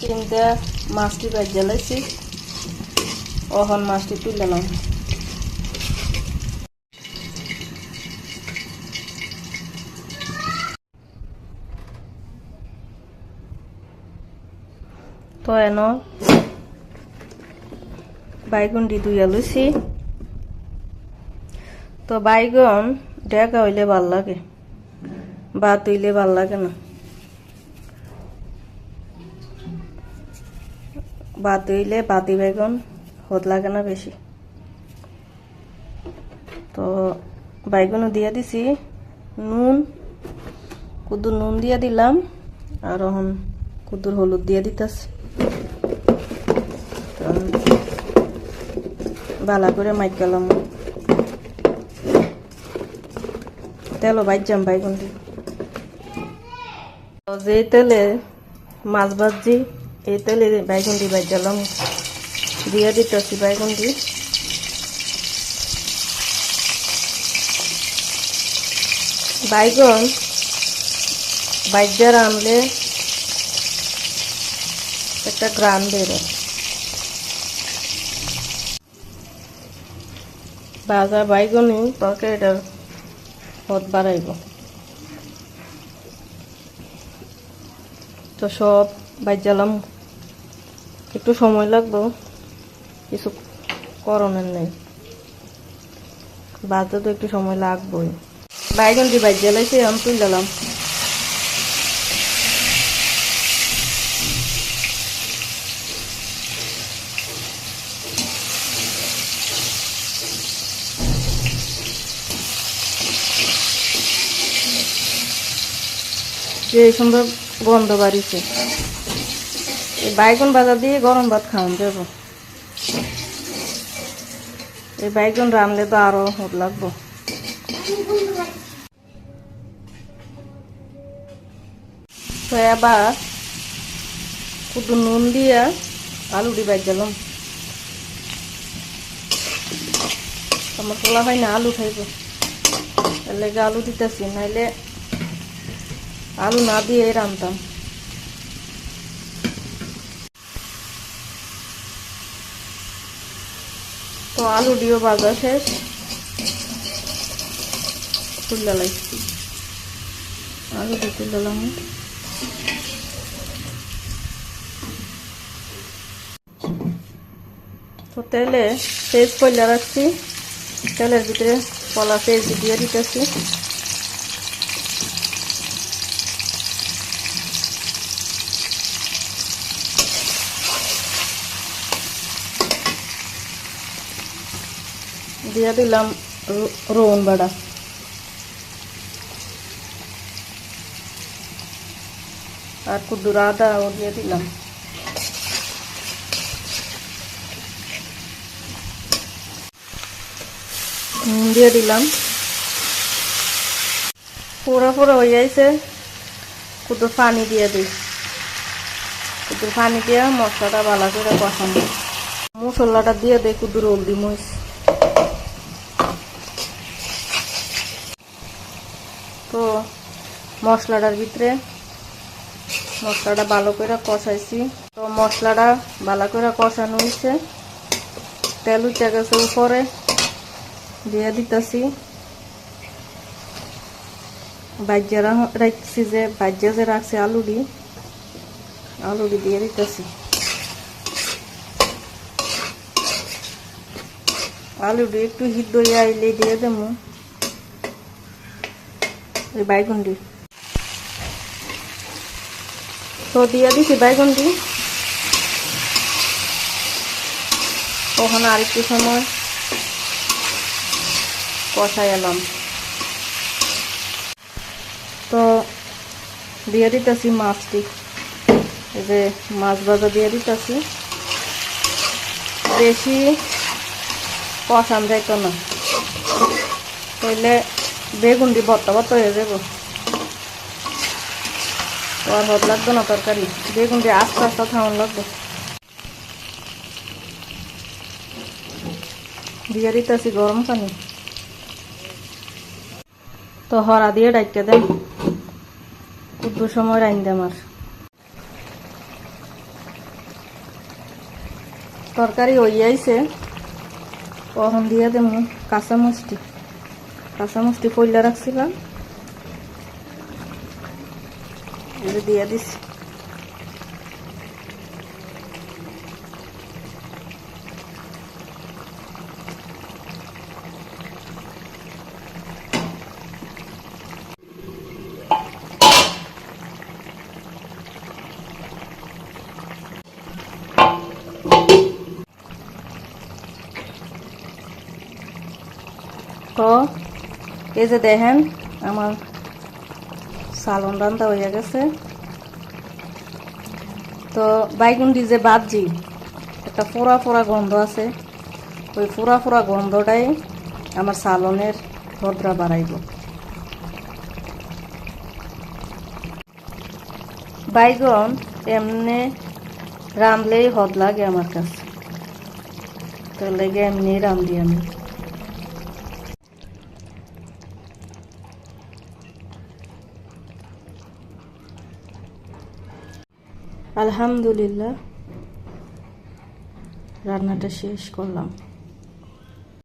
তিনটা মাছটি বাজ্যা লাইছি। অহন মাছটি তুললাম তো এন বাইগুন দি দুইয়া লইছি। তো বাইগন ডেকা হইলে ভালো লাগে ভাত হইলে ভালো লাগে না। ভাত হইলে বাতি বেগুন হত লাগে না বেশি। তো বাইগুনও দিয়ে দিছি। নুন, কুদুর নুন দিয়ে দিলাম আর এখন কুদুর হলুদ দিয়ে দিতেছি। বালা করে মাইক গেলাম। তেলও বাইজাম বাইগুন দিয়ে যে তেলে মাছ ভাজি এই তেলে বাইগুন দিয়ে বাইজালাম দিয়ে দিতেছি বাইগুন দিয়ে। বাইগন বাইজার আনলে একটা গ্রাম বেরোয় বাজার বাইগনই তরকারিটার পথ বাড়াইব। তো সব বাইজালাম একটু সময় লাগবো, কিছু করণের নেই। বাজতে তো একটু সময় লাগবেই। বাইগন দিয়ে বাইজা লাইছে আমি তুললাম যে এই সুন্দর গন্ধ বাড়িছে। এই বাইগন বাজার দিয়ে গরম ভাত খাওয়ান যাব। এই বাইগন রানলে তো আরও হত লাগবো। এবার শুধু নুন দিয়া আলু দি গেলাম আমার পোলা হয় না, আলু খাইব। এর লেগে আলু দিতেছি, নাইলে আলু না দিয়ে রান্তাম তো আলু দিও বাজা শেষ। তুললে লাগছি আলু দিয়ে তুললাম তো তেলে পেঁয়াজ পল্লা রাখছি। তেলের ভিতরে কলা পেঁয়াজ দিয়ে দিতেছি। দিয়ে দিলাম র- রোহন বাড়া। আর কুদুর আদা ও দিয়ে দিলাম। দিয়ে দিলাম। পুরো পুরো হয়ে যাইছে কুদুর পানি দিয়ে দিই। কুদুর পানি দিয়ে মশলাটা ভালো করে কষানো। মশলাটা দিয়ে দিই কুদুর হলদি মরিচ তো মশলাটার ভিতরে মশলাটা ভালো করে কষাইছি। তো মশলাটা ভালো করে কষানো হয়েছে। তেল উঠে গেছে উপরে। দিয়ে দিতেছি। বাজ্যা রাখছি যে বাজ্যা যে রাখছি আলুডি আলুডি দিয়ে দিতেছি। আলুডি একটু হিট আইলে দিয়ে দেবো। বাইগুন্ডি তো দিয়ে দিছি বাইগুন্ডি ওখানে আরেকটু সময় কষাই এলাম। তো দিয়ে দিতেছি মাছটি। এই যে মাছ ভাজা দিয়ে দিতেছি। বেশি কষান যাইতো না। তাইলে বেগুন দিয়ে বত্তা বত্তা হয়ে যাব আর হত লাগবে না, তরকারি। বেগুন দিয়ে আস্তে আস্তে খাওয়ান লাগবে। দিয়ে দিতেছি গরম পানি। তো হরা দিয়ে ডাইকে দেন। কুদ্দু সময় রাইন দে আমার। তরকারি আইছে। কখন দিয়ে দেবো কাঁচা মুষ্টি কাঁচা মুষ্টি পইলা রাখছিলাম। এটা দিয়ে দিছি। তো এই যে দেখেন আমার সালন রান্না হয়ে গেছে। তো বাইগুন্ডি যে বাজি একটা ফোড়া ফোড়া গন্ধ আছে। ওই ফোড়া ফোড়া গন্ধটাই আমার সালনের ভদ্রা বাড়াইব। বাইগন এমনি রামলেই হদ লাগে আমার কাছে। তো লেগে এমনি রান্ধি আমি। আলহামদুলিল্লাহ। রান্নাটা শেষ করলাম।